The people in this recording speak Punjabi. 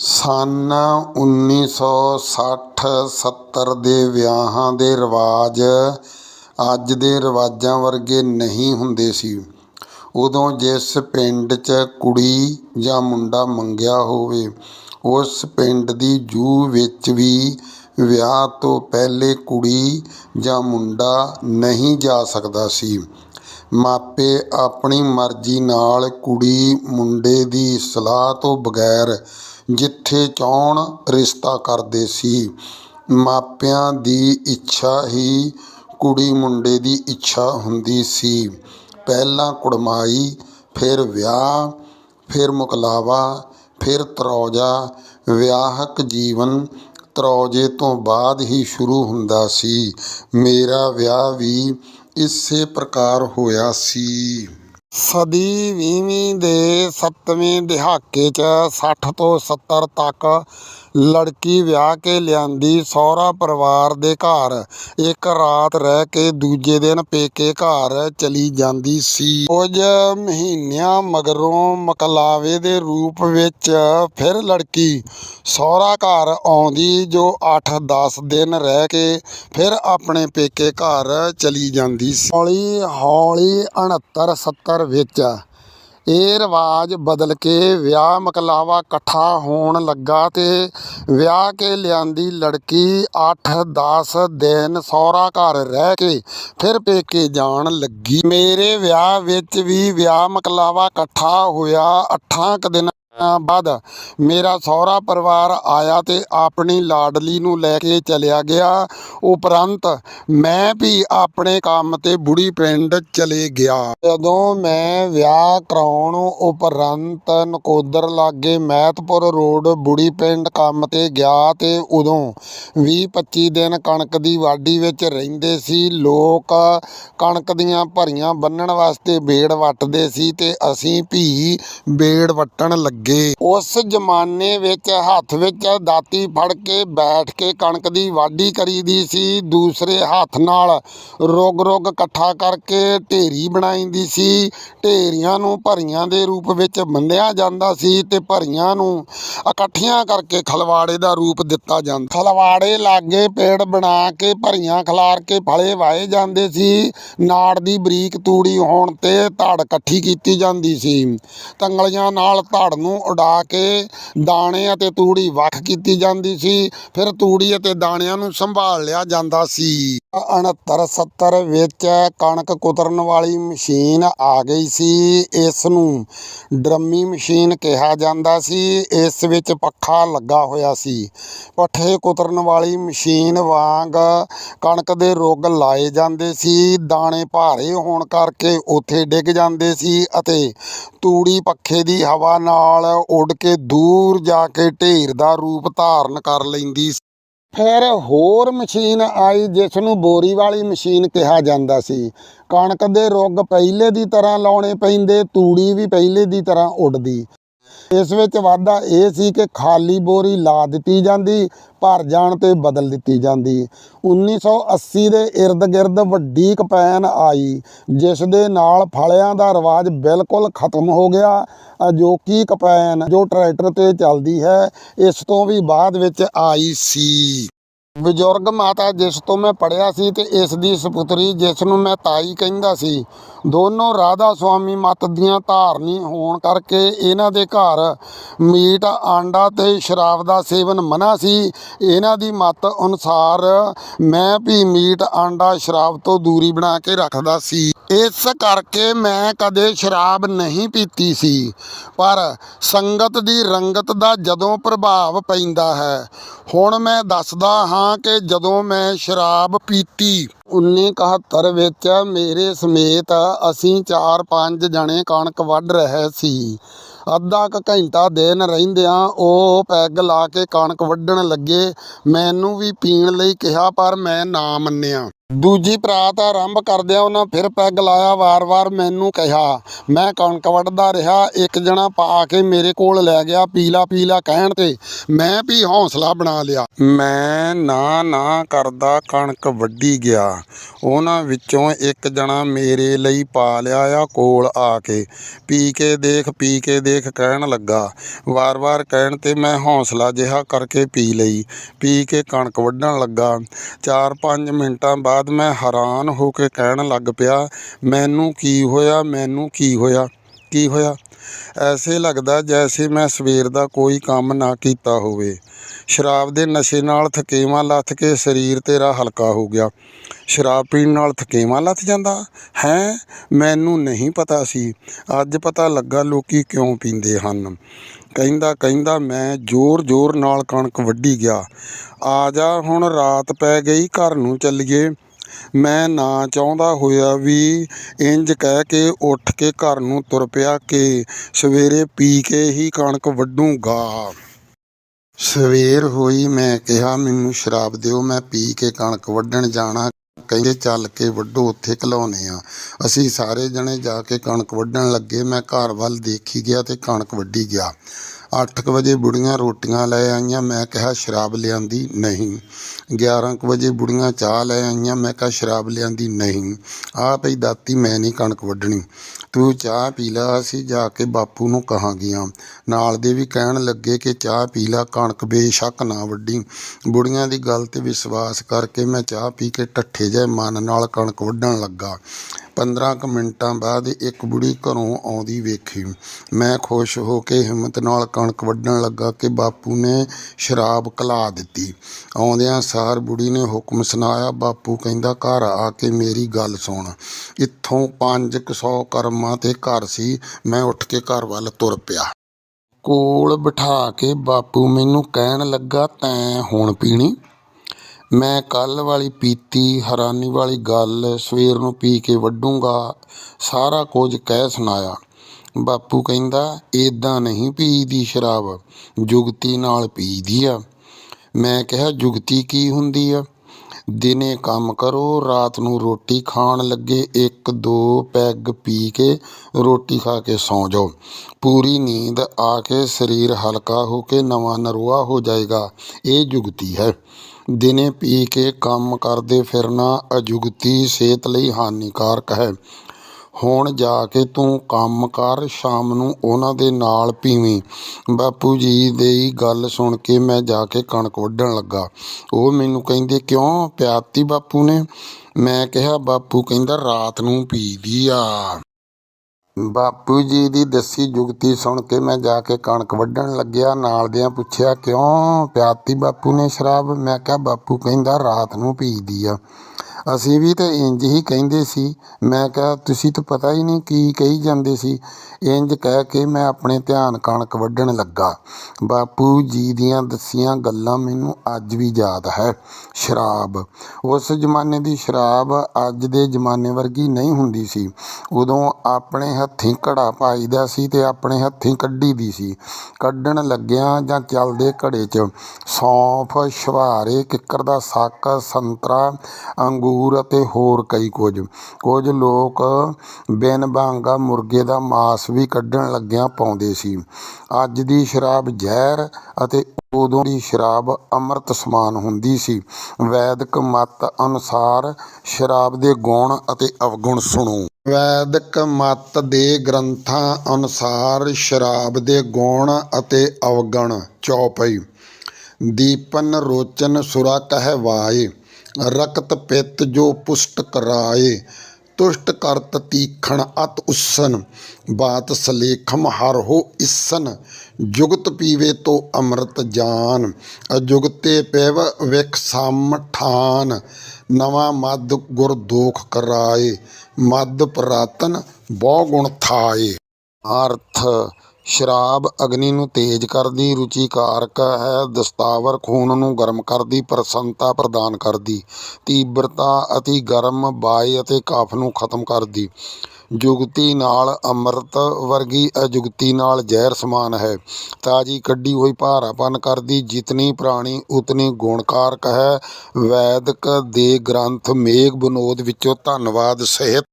ਸੰਨ ਉੱਨੀ ਸੌ ਸੱਠ ਸੱਤਰ ਦੇ ਵਿਆਹਾਂ ਦੇ ਰਿਵਾਜ਼ ਅੱਜ ਦੇ ਰਿਵਾਜ਼ਾਂ ਵਰਗੇ ਨਹੀਂ ਹੁੰਦੇ ਸੀ। ਉਦੋਂ ਜਿਸ ਪਿੰਡ 'ਚ ਕੁੜੀ ਜਾਂ ਮੁੰਡਾ ਮੰਗਿਆ ਹੋਵੇ, ਉਸ ਪਿੰਡ ਦੀ ਜੂ ਵਿੱਚ ਵੀ ਵਿਆਹ ਤੋਂ ਪਹਿਲੇ ਕੁੜੀ ਜਾਂ ਮੁੰਡਾ ਨਹੀਂ ਜਾ ਸਕਦਾ ਸੀ। ਮਾਪੇ ਆਪਣੀ ਮਰਜ਼ੀ ਨਾਲ ਕੁੜੀ ਮੁੰਡੇ ਦੀ ਸਲਾਹ ਤੋਂ ਬਗੈਰ ਜਿੱਥੇ ਚਾਹੁਣ ਰਿਸ਼ਤਾ ਕਰਦੇ ਸੀ। ਮਾਪਿਆਂ ਦੀ ਇੱਛਾ ਹੀ ਕੁੜੀ ਮੁੰਡੇ ਦੀ ਇੱਛਾ ਹੁੰਦੀ ਸੀ। ਪਹਿਲਾਂ ਕੁੜਮਾਈ, ਫਿਰ ਵਿਆਹ, ਫਿਰ ਮੁਕਲਾਵਾ, ਫਿਰ ਤਰੌਜਾ। ਵਿਆਹਕ ਜੀਵਨ ਤਰੌਜੇ ਤੋਂ ਬਾਅਦ ਹੀ ਸ਼ੁਰੂ ਹੁੰਦਾ ਸੀ। ਮੇਰਾ ਵਿਆਹ ਵੀ ਇਸੇ ਪ੍ਰਕਾਰ ਹੋਇਆ ਸੀ। ਸਦੀ ਵੀਹਵੀਂ ਦੇ ਸੱਤਵੇਂ ਦਹਾਕੇ 'ਚ ਸੱਠ ਤੋਂ ਸੱਤਰ ਤੱਕ ਲੜਕੀ ਵਿਆਹ ਕੇ ਲਿਆਂਦੀ ਸਹੁਰਾ ਪਰਿਵਾਰ ਦੇ ਘਰ। ਇੱਕ ਰਾਤ ਰਹਿ ਕੇ ਦੂਜੇ ਦਿਨ ਪੇਕੇ ਘਰ ਚਲੀ ਜਾਂਦੀ ਸੀ। ਕੁਝ ਮਹੀਨਿਆਂ ਮਗਰੋਂ ਮਕਲਾਵੇ ਦੇ ਰੂਪ ਵਿੱਚ ਫਿਰ ਲੜਕੀ ਸਹੁਰਾ ਘਰ ਆਉਂਦੀ ਜੋ 8-10 ਦਿਨ ਰਹਿ ਕੇ ਫਿਰ ਆਪਣੇ ਪੇਕੇ ਘਰ ਚਲੀ ਜਾਂਦੀ ਸੀ। ਹੌਲੀ ਹੌਲੀ 69 70 ਵਿੱਚ ਇਹ ਰਿਵਾਜ ਬਦਲ ਕੇ ਵਿਆਹ ਮਕਲਾਵਾ ਇਕੱਠਾ ਹੋਣ ਲੱਗਾ ਤੇ ਵਿਆਹ ਕੇ ਲਿਆਂਦੀ ਲੜਕੀ 8-10 ਦਿਨ ਸਹੁਰਾ ਘਰ ਰਹਿ ਕੇ ਫਿਰ ਪੇਕੇ ਜਾਣ ਲੱਗੀ। ਮੇਰੇ ਵਿਆਹ ਵਿੱਚ ਵੀ ਵਿਆਹ ਮਕਲਾਵਾ ਇਕੱਠਾ ਹੋਇਆ, ਅੱਠਾਂ ਕੁ ਦਿਨਾਂ ਬਾਅਦ ਮੇਰਾ ਸਹੁਰਾ ਪਰਿਵਾਰ ਆਇਆ ਤੇ ਆਪਣੀ ਲਾਡਲੀ ਨੂੰ ਲੈ ਕੇ ਚਲਿਆ ਗਿਆ। ਉਪਰੰਤ ਮੈਂ ਵੀ ਆਪਣੇ ਕੰਮ ਤੇ ਬੁੜੀ ਪਿੰਡ ਚਲੇ ਗਿਆ। ਜਦੋਂ ਮੈਂ ਵਿਆਹ ਕਰਾਉਣ ਉਪਰੰਤ ਨਕੋਦਰ ਲਾਗੇ ਮਹਿਤਪੁਰ ਰੋਡ ਬੁੜੀ ਪਿੰਡ ਕੰਮ ਤੇ ਗਿਆ ਤੇ ਉਦੋਂ 20-25 ਦਿਨ ਕਣਕ ਦੀ ਵਾਢੀ ਵਿੱਚ ਰਹਿੰਦੇ ਸੀ। ਲੋਕ ਕਣਕ ਦੀਆਂ ਭਰੀਆਂ ਬੰਨਣ ਵਾਸਤੇ ਬੇੜ ਵੱਟਦੇ ਸੀ ਤੇ ਅਸੀਂ ਵੀ ਬੇੜ ਵੱਟਣ ਲੱਗੇ। ਉਸ ਜ਼ਮਾਨੇ ਵਿੱਚ ਹੱਥ ਵਿੱਚ ਦਾਤੀ ਫੜ ਕੇ ਬੈਠ ਕੇ ਕਣਕ ਦੀ ਵਾਢੀ ਕਰੀਦੀ ਸੀ। ਦੂਸਰੇ ਹੱਥ ਨਾਲ ਰੁੱਗ ਰੁੱਗ ਇਕੱਠਾ ਕਰਕੇ ਢੇਰੀ ਬਣਾਈਦੀ ਸੀ। ਢੇਰੀਆਂ ਨੂੰ ਭਰੀਆਂ ਦੇ ਰੂਪ ਵਿੱਚ ਬੰਨ੍ਹਿਆ ਜਾਂਦਾ ਸੀ ਤੇ ਭਰੀਆਂ ਨੂੰ ਇਕੱਠੀਆਂ ਕਰਕੇ ਖਲਵਾੜੇ ਦਾ ਰੂਪ ਦਿੱਤਾ ਜਾਂਦਾ। ਖਲਵਾੜੇ ਲਾਗੇ ਪੇੜ ਬਣਾ ਕੇ ਭਰੀਆਂ ਖਲਾਰ ਕੇ ਫਲੇ ਵਾਏ ਜਾਂਦੇ ਸੀ। ਨਾੜ ਦੀ ਬਰੀਕ ਤੂੜੀ ਹੋਣ ਤੇ ਧੜ ਇਕੱਠੀ ਕੀਤੀ ਜਾਂਦੀ ਸੀ। ਤੰਗਲੀਆਂ ਨਾਲ ਧੜ ਨੂੰ ਉਡਾ ਕੇ ਦਾਣੇ ਅਤੇ ਤੂੜੀ ਵੱਖ ਕੀਤੀ ਜਾਂਦੀ ਸੀ। ਫਿਰ ਤੂੜੀ ਅਤੇ ਦਾਣਿਆਂ ਨੂੰ ਸੰਭਾਲ ਲਿਆ ਜਾਂਦਾ ਸੀ। 69 70 ਵਿੱਚ ਕਣਕ ਕੁਤਰਨ ਵਾਲੀ ਮਸ਼ੀਨ ਆ ਗਈ ਸੀ। ਇਸ ਨੂੰ ਡਰਮੀ ਮਸ਼ੀਨ ਕਿਹਾ ਜਾਂਦਾ ਸੀ। ਇਸ ਵਿੱਚ ਪੱਖਾ ਲੱਗਾ ਹੋਇਆ ਸੀ। ਪੱਠੇ ਕੁਤਰਨ ਵਾਲੀ ਮਸ਼ੀਨ ਵਾਂਗ ਕਣਕ ਦੇ ਰੁੱਗ ਲਾਏ ਜਾਂਦੇ ਸੀ। ਦਾਣੇ ਭਾਰੇ ਹੋਣ ਕਰਕੇ ਉੱਥੇ ਡਿੱਗ ਜਾਂਦੇ ਸੀ ਅਤੇ ਤੂੜੀ ਪੱਖੇ ਦੀ ਹਵਾ ਨਾਲ ਉੱਡ ਕੇ ਦੂਰ ਜਾ ਕੇ ਢੇਰ ਦਾ ਰੂਪ ਧਾਰਨ ਕਰ ਲੈਂਦੀ ਸੀ। ਫਿਰ ਹੋਰ ਮਸ਼ੀਨ ਆਈ ਜਿਸ ਨੂੰ ਬੋਰੀ ਵਾਲੀ ਮਸ਼ੀਨ ਕਿਹਾ ਜਾਂਦਾ ਸੀ। ਕਣਕ ਦੇ ਰੁੱਗ ਪਹਿਲੇ ਦੀ ਤਰ੍ਹਾਂ ਲਾਉਣੇ ਪੈਂਦੇ, ਤੂੜੀ ਵੀ ਪਹਿਲੇ ਦੀ ਤਰ੍ਹਾਂ ਉੱਡਦੀ। ਇਸ ਵਿੱਚ ਵਾਧਾ ਇਹ ਸੀ ਕਿ ਖਾਲੀ ਬੋਰੀ ਲਾ ਦਿੱਤੀ ਜਾਂਦੀ, ਭਰ ਜਾਣ ਤੇ ਬਦਲ ਦਿੱਤੀ ਜਾਂਦੀ। 1980 ਦੇ ਇਰਦ ਗਿਰਦ ਵੱਡੀ ਕਪੈਨ ਆਈ, ਜਿਸ ਦੇ ਨਾਲ ਫਲਿਆਂ ਦਾ ਰਿਵਾਜ ਬਿਲਕੁਲ ਖਤਮ ਹੋ ਗਿਆ ਅਜੋਕੀ ਕਪੈਨ ਜੋ ਟਰੈਕਟਰ ਤੇ ਚੱਲਦੀ ਹੈ, ਇਸ ਤੋਂ ਵੀ ਬਾਅਦ ਵਿੱਚ ਆਈ ਸੀ। ਬਜ਼ੁਰਗ ਮਾਤਾ ਜਿਸ ਤੋਂ ਮੈਂ ਪੜਿਆ ਸੀ ਤੇ ਇਸ ਦੀ ਸਪੁੱਤਰੀ ਜਿਸ ਨੂੰ ਮੈਂ ਤਾਈ ਕਹਿੰਦਾ ਸੀ ਦੋਨੋਂ ਰਾਧਾ ਸੁਆਮੀ ਮੱਤ ਦੀਆਂ ਧਾਰਨੀ ਹੋਣ ਕਰਕੇ ਇਹਨਾਂ ਦੇ ਘਰ ਮੀਟ, ਆਂਡਾ ਤੇ ਸ਼ਰਾਬ ਦਾ ਸੇਵਨ ਮਨਾ ਸੀ। ਇਹਨਾਂ ਦੀ ਮੱਤ ਅਨੁਸਾਰ ਮੈਂ ਵੀ ਮੀਟ, ਆਂਡਾ, ਸ਼ਰਾਬ ਤੋਂ ਦੂਰੀ ਬਣਾ ਕੇ ਰੱਖਦਾ ਸੀ। ਇਸ ਕਰਕੇ ਮੈਂ ਕਦੇ ਸ਼ਰਾਬ ਨਹੀਂ ਪੀਤੀ ਸੀ। ਪਰ ਸੰਗਤ ਦੀ ਰੰਗਤ ਦਾ ਜਦੋਂ ਪ੍ਰਭਾਵ ਪੈਂਦਾ ਹੈ, ਹੁਣ ਮੈਂ ਦੱਸਦਾ ਹਾਂ ਕਿ ਜਦੋਂ ਮੈਂ ਸ਼ਰਾਬ ਪੀਤੀ 1971 ਵਿੱਚ ਮੇਰੇ ਸਮੇਤ ਅਸੀਂ 4-5 ਜਣੇ ਕਣਕ ਵੱਢ ਰਹੇ ਸੀ। ਅੱਧਾ ਕੁ ਘੰਟਾ ਦਿਨ ਰਹਿੰਦਿਆਂ ਉਹ ਪੈਗ ਲਾ ਕੇ ਕਣਕ ਵੱਢਣ ਲੱਗੇ। ਮੈਨੂੰ ਵੀ ਪੀਣ ਲਈ ਕਿਹਾ, ਪਰ ਮੈਂ ਨਾ ਮੰਨਿਆ। ਦੂਜੀ ਪਰਾਤ ਆਰੰਭ ਕਰਦਿਆਂ ਉਹਨਾਂ ਫਿਰ ਪੈਗ ਲਾਇਆ, ਵਾਰ-ਵਾਰ ਮੈਨੂੰ ਕਿਹਾ। ਮੈਂ ਕਣਕ ਵੱਢਦਾ ਰਿਹਾ, ਇੱਕ ਜਣਾ ਪਾ ਕੇ ਮੇਰੇ ਕੋਲ ਲੈ ਗਿਆ ਪੀਲਾ ਪੀਲਾ ਕਹਿਣ ਤੇ ਮੈਂ ਵੀ ਹੌਸਲਾ ਬਣਾ ਲਿਆ। ਮੈਂ ਨਾ ਨਾ ਕਰਦਾ ਕਣਕ ਵੱਢੀ ਗਿਆ। ਉਹਨਾਂ ਵਿੱਚੋਂ ਇੱਕ ਜਣਾ ਮੇਰੇ ਲਈ ਪਾ ਲਿਆ ਆ ਕੋਲ ਆ ਕੇ। ਪੀ ਕੇ ਦੇਖ, ਪੀ ਕੇ ਦੇਖ ਕਹਿਣ ਲੱਗਾ। ਵਾਰ-ਵਾਰ ਕਹਿਣ ਤੇ ਮੈਂ ਹੌਸਲਾ ਜਿਹਾ ਕਰਕੇ ਪੀ ਲਈ। ਪੀ ਕੇ ਕਣਕ ਵੱਢਣ ਲੱਗਾ। 4-5 ਮਿੰਟਾਂ ਬਾਅਦ ਮੈਂ ਹੈਰਾਨ ਹੋ ਕੇ ਕਹਿਣ ਲੱਗ ਪਿਆ, ਮੈਨੂੰ ਕੀ ਹੋਇਆ, ਮੈਨੂੰ ਕੀ ਹੋਇਆ ਕੀ ਹੋਇਆ? ਐਸੇ ਲੱਗਦਾ ਜੈਸੇ ਮੈਂ ਸਵੇਰ ਦਾ ਕੋਈ ਕੰਮ ਨਾ ਕੀਤਾ ਹੋਵੇ। ਸ਼ਰਾਬ ਦੇ ਨਸ਼ੇ ਨਾਲ ਥਕੇਵਾਂ ਲੱਥ ਕੇ ਸਰੀਰ ਤੇਰਾ ਹਲਕਾ ਹੋ ਗਿਆ। ਸ਼ਰਾਬ ਪੀਣ ਨਾਲ ਥਕੇਵਾਂ ਲੱਥ ਜਾਂਦਾ? ਹੈ? ਮੈਨੂੰ ਨਹੀਂ ਪਤਾ ਸੀ। ਅੱਜ ਪਤਾ ਲੱਗਾ ਲੋਕੀ ਕਿਉਂ ਪੀਂਦੇ ਹਨ। ਕਹਿੰਦਾ ਕਹਿੰਦਾ, ਮੈਂ ਜ਼ੋਰ-ਜ਼ੋਰ ਨਾਲ ਕਣਕ ਵੱਢੀ ਗਿਆ। ਆ ਜਾ, ਹੁਣ ਰਾਤ ਪੈ ਗਈ, ਘਰ ਨੂੰ ਚੱਲੀਏ। ਮੈਂ ਨਾ ਚਾਹੁੰਦਾ ਹੋਇਆ ਵੀ ਇੰਜ ਕਹਿ ਕੇ ਉੱਠ ਕੇ ਘਰ ਨੂੰ ਤੁਰ ਪਿਆ ਕਿ ਸਵੇਰੇ ਪੀ ਕੇ ਹੀ ਕਣਕ ਵੱਢੂਗਾ। ਸਵੇਰ ਹੋਈ ਮੈਂ ਕਿਹਾ, ਮੈਨੂੰ ਸ਼ਰਾਬ ਦਿਓ, ਮੈਂ ਪੀ ਕੇ ਕਣਕ ਵੱਢਣ ਜਾਣਾ। ਕਹਿੰਦੇ, ਚੱਲ ਕੇ ਵੱਢੋ, ਉੱਥੇ ਘਲਾਉਨੇ ਆ। ਅਸੀਂ ਸਾਰੇ ਜਣੇ ਜਾ ਕੇ ਕਣਕ ਵੱਢਣ ਲੱਗੇ। ਮੈਂ ਘਰ ਵੱਲ ਦੇਖੀ ਗਿਆ ਤੇ ਕਣਕ ਵੱਢੀ ਗਿਆ। ਅੱਠ ਕੁ ਵਜੇ ਬੁੜੀਆਂ ਰੋਟੀਆਂ ਲੈ ਆਈਆਂ। ਮੈਂ ਕਿਹਾ, ਸ਼ਰਾਬ ਲਿਆਂਦੀ ਨਹੀਂ। 11 ਕੁ ਵਜੇ ਬੁੜੀਆਂ ਚਾਹ ਲੈ ਆਈਆਂ। ਮੈਂ ਕਿਹਾ, ਸ਼ਰਾਬ ਲਿਆਂਦੀ ਨਹੀਂ। ਆ ਪਈ ਦਾਤੀ, ਮੈਂ ਨਹੀਂ ਕਣਕ ਵੱਢਣੀ। ਤੂੰ ਚਾਹ ਪੀ ਲਾ, ਅਸੀਂ ਜਾ ਕੇ ਬਾਪੂ ਨੂੰ ਕਹਾਂਗੀਆਂ। ਨਾਲ ਦੇ ਵੀ ਕਹਿਣ ਲੱਗੇ ਕਿ ਚਾਹ ਪੀ ਲਾ, ਕਣਕ ਬੇਸ਼ੱਕ ਨਾ ਵੱਢੀ। ਬੁੜੀਆਂ ਦੀ ਗੱਲ ਤੇ ਵਿਸ਼ਵਾਸ ਕਰਕੇ ਮੈਂ ਚਾਹ ਪੀ ਕੇ ਠੱਠੇ ਜਿਹੇ ਮਨ ਨਾਲ ਕਣਕ ਵੱਢਣ ਲੱਗਾ। 15 ਕੁ ਮਿੰਟਾਂ ਬਾਅਦ ਇੱਕ ਬੁੜੀ ਘਰੋਂ ਆਉਂਦੀ ਵੇਖੀ। ਮੈਂ ਖੁਸ਼ ਹੋ ਕੇ ਹਿੰਮਤ ਨਾਲ ਕਣਕ ਵੱਢਣ ਲੱਗਾ ਕਿ ਬਾਪੂ ਨੇ ਸ਼ਰਾਬ ਕਲਾ ਦਿੱਤੀ। ਆਉਂਦਿਆਂ ਸਾਰ ਬੁੜੀ ਨੇ ਹੁਕਮ ਸੁਣਾਇਆ, ਬਾਪੂ ਕਹਿੰਦਾ, ਘਰ ਆ ਕੇ ਮੇਰੀ ਗੱਲ ਸੁਣ। ਇੱਥੋਂ 500 ਕਰਮਾਂ ਤੇ ਘਰ ਸੀ, ਮੈਂ ਉੱਠ ਕੇ ਘਰ ਵੱਲ ਤੁਰ ਪਿਆ। ਕੋਲ ਬਿਠਾ ਕੇ ਬਾਪੂ ਮੈਨੂੰ ਕਹਿਣ ਲੱਗਾ, ਤੈਂ ਹੁਣ ਪੀਣੀ? ਮੈਂ ਕੱਲ੍ਹ ਵਾਲੀ ਪੀਤੀ, ਹੈਰਾਨੀ ਵਾਲੀ ਗੱਲ, ਸਵੇਰ ਨੂੰ ਪੀ ਕੇ ਵੱਢੂੰਗਾ, ਸਾਰਾ ਕੁਝ ਕਹਿ ਸੁਣਾਇਆ। ਬਾਪੂ ਕਹਿੰਦਾ, ਏਦਾਂ ਨਹੀਂ ਪੀਦੀ ਸ਼ਰਾਬ, ਜੁਗਤੀ ਨਾਲ ਪੀਦੀ ਆ। ਮੈਂ ਕਿਹਾ, ਜੁਗਤੀ ਕੀ ਹੁੰਦੀ ਆ? ਦਿਨੇ ਕੰਮ ਕਰੋ, ਰਾਤ ਨੂੰ ਰੋਟੀ ਖਾਣ ਲੱਗੇ, ਇੱਕ ਦੋ ਪੈਗ ਪੀ ਕੇ ਰੋਟੀ ਖਾ ਕੇ ਸੌਂ ਜਾਓ। ਪੂਰੀ ਨੀਂਦ ਆ ਕੇ ਸਰੀਰ ਹਲਕਾ ਹੋ ਕੇ ਨਵਾਂ ਨਰੋਆ ਹੋ ਜਾਏਗਾ। ਇਹ ਜੁਗਤੀ ਹੈ। ਦਿਨੇ ਪੀ ਕੇ ਕੰਮ ਕਰਦੇ ਫਿਰਨਾ ਅਜੁਗਤੀ ਸਿਹਤ ਲਈ ਹਾਨੀਕਾਰਕ ਹੈ। ਹੁਣ ਜਾ ਕੇ ਤੂੰ ਕੰਮ ਕਰ, ਸ਼ਾਮ ਨੂੰ ਉਹਨਾਂ ਦੇ ਨਾਲ ਪੀਵੀਂ। ਬਾਪੂ ਜੀ ਦੀ ਗੱਲ ਸੁਣ ਕੇ ਮੈਂ ਜਾ ਕੇ ਕਣਕ ਵੱਢਣ ਲੱਗਾ। ਉਹ ਮੈਨੂੰ ਕਹਿੰਦੇ, ਕਿਉਂ ਪਿਆਤੀ ਬਾਪੂ ਨੇ? ਮੈਂ ਕਿਹਾ, ਬਾਪੂ ਕਹਿੰਦਾ, ਰਾਤ ਨੂੰ ਪੀਦੀ ਆ। ਬਾਪੂ ਜੀ ਦੀ ਦੱਸੀ ਜੁਗਤੀ ਸੁਣ ਕੇ ਮੈਂ ਜਾ ਕੇ ਕਣਕ ਵੱਢਣ ਲੱਗਿਆ। ਨਾਲ ਦਿਆਂ ਪੁੱਛਿਆ, ਕਿਉਂ ਪਿਆਤੀ ਬਾਪੂ ਨੇ ਸ਼ਰਾਬ? ਮੈਂ ਕਿਹਾ, ਬਾਪੂ ਕਹਿੰਦਾ ਰਾਤ ਨੂੰ ਪੀਦੀ ਆ। ਅਸੀਂ ਵੀ ਤਾਂ ਇੰਜ ਹੀ ਕਹਿੰਦੇ ਸੀ। ਮੈਂ ਕਿਹਾ, ਤੁਸੀਂ ਤਾਂ ਪਤਾ ਹੀ ਨਹੀਂ ਕੀ ਕਹੀ ਜਾਂਦੇ ਸੀ। ਇੰਜ ਕਹਿ ਕੇ ਮੈਂ ਆਪਣੇ ਧਿਆਨ ਕਣਕ ਵੱਢਣ ਲੱਗਾ। ਬਾਪੂ ਜੀ ਦੀਆਂ ਦੱਸੀਆਂ ਗੱਲਾਂ ਮੈਨੂੰ ਅੱਜ ਵੀ ਯਾਦ ਹੈ। ਸ਼ਰਾਬ। ਉਸ ਜ਼ਮਾਨੇ ਦੀ ਸ਼ਰਾਬ ਅੱਜ ਦੇ ਜ਼ਮਾਨੇ ਵਰਗੀ ਨਹੀਂ ਹੁੰਦੀ ਸੀ। ਉਦੋਂ ਆਪਣੇ ਹੱਥੀਂ ਘੜਾ ਪਾਈਦਾ ਸੀ ਤੇ ਆਪਣੇ ਹੱਥੀਂ ਕੱਢੀ ਦੀ ਸੀ। ਕੱਢਣ ਲੱਗਿਆਂ ਜਾਂ ਚੱਲਦੇ ਘੜੇ 'ਚ ਸੌਂਫ ਛੁਹਾਰੇ ਕਿੱਕਰ ਦਾ ਸੱਕ, ਸੰਤਰਾ ਅੰਗੂ ਅੰਗੂਰ ਅਤੇ ਹੋਰ ਕਈ ਕੁਝ। ਕੁਝ ਲੋਕ ਬਿਨ ਬਾਂਗਾ ਮੁਰਗੇ ਦਾ ਮਾਸ ਵੀ ਕੱਢਣ ਲੱਗਿਆਂ ਪਾਉਂਦੇ ਸੀ। ਅੱਜ ਦੀ ਸ਼ਰਾਬ ਜ਼ਹਿਰ ਅਤੇ ਉਦੋਂ ਦੀ ਸ਼ਰਾਬ ਅੰਮ੍ਰਿਤ ਸਮਾਨ ਹੁੰਦੀ ਸੀ। ਵੈਦਿਕ ਮਤ ਅਨੁਸਾਰ ਸ਼ਰਾਬ ਦੇ ਗੁਣ ਅਤੇ ਅਵਗੁਣ ਸੁਣੋ। ਵੈਦਿਕ ਮਤ ਦੇ ਗ੍ਰੰਥਾਂ ਅਨੁਸਾਰ ਸ਼ਰਾਬ ਦੇ ਗੁਣ ਅਤੇ ਅਵਗੁਣ। ਚੌਪਈ। ਦੀਪਨ ਰੋਚਨ ਸੁਰਾ ਕਹਿ ਵਾਏ। ਰਕਤ ਪਿਤ ਜੋ ਪੁਸ਼ਟ ਕਰਾਏ, ਤੁਸ਼ਟ ਕਰਤ ਤੀਖਣ ਅਤ ਉਸਨ, ਬਾਤ ਸਲੇਖਮ ਹਰ ਹੋ ਇਸਨ, ਜੁਗਤ ਪੀਵੇ ਤੋ ਅੰਮ੍ਰਿਤ ਜਾਨ, ਅਜੁਗਤੇ ਪੈਵ ਵਿਖ ਸਮ ਠਾਨ, ਨਵਾਂ ਮਦ ਗੁਰ ਦੋਖ ਕਰਾਏ ਮਦ ਪ੍ਰਾਤਨ ਬਹੁ ਗੁਣ ਥਾਏ। ਅਰਥ ਸ਼ਰਾਬ ਅਗਨੀ ਨੂੰ ਤੇਜ਼ ਕਰਦੀ ਰੁਚੀਕਾਰਕ ਹੈ ਦਸਤਾਵਰ ਖੂਨ ਨੂੰ ਗਰਮ ਕਰਦੀ, ਪ੍ਰਸੰਨਤਾ ਪ੍ਰਦਾਨ ਕਰਦੀ, ਤੀਬਰਤਾ ਅਤੀ ਗਰਮ ਬਾਏ ਅਤੇ ਕਫ ਨੂੰ ਖਤਮ ਕਰਦੀ। ਜੁਗਤੀ ਨਾਲ ਅੰਮ੍ਰਿਤ ਵਰਗੀ ਅਜੁਗਤੀ ਨਾਲ ਜ਼ਹਿਰ ਸਮਾਨ ਹੈ। ਤਾਜ਼ੀ ਕੱਢੀ ਹੋਈ ਭਾਰਾਪਨ ਕਰਦੀ, ਜਿਤਨੀ ਪੁਰਾਣੀ ਉਤਨੀ ਗੁਣਕਾਰਕ ਹੈ ਵੈਦਕ ਦੇ ਗ੍ਰੰਥ ਮੇਘ ਬਨੋਦ ਵਿੱਚੋਂ ਧੰਨਵਾਦ, ਸਹਿਤ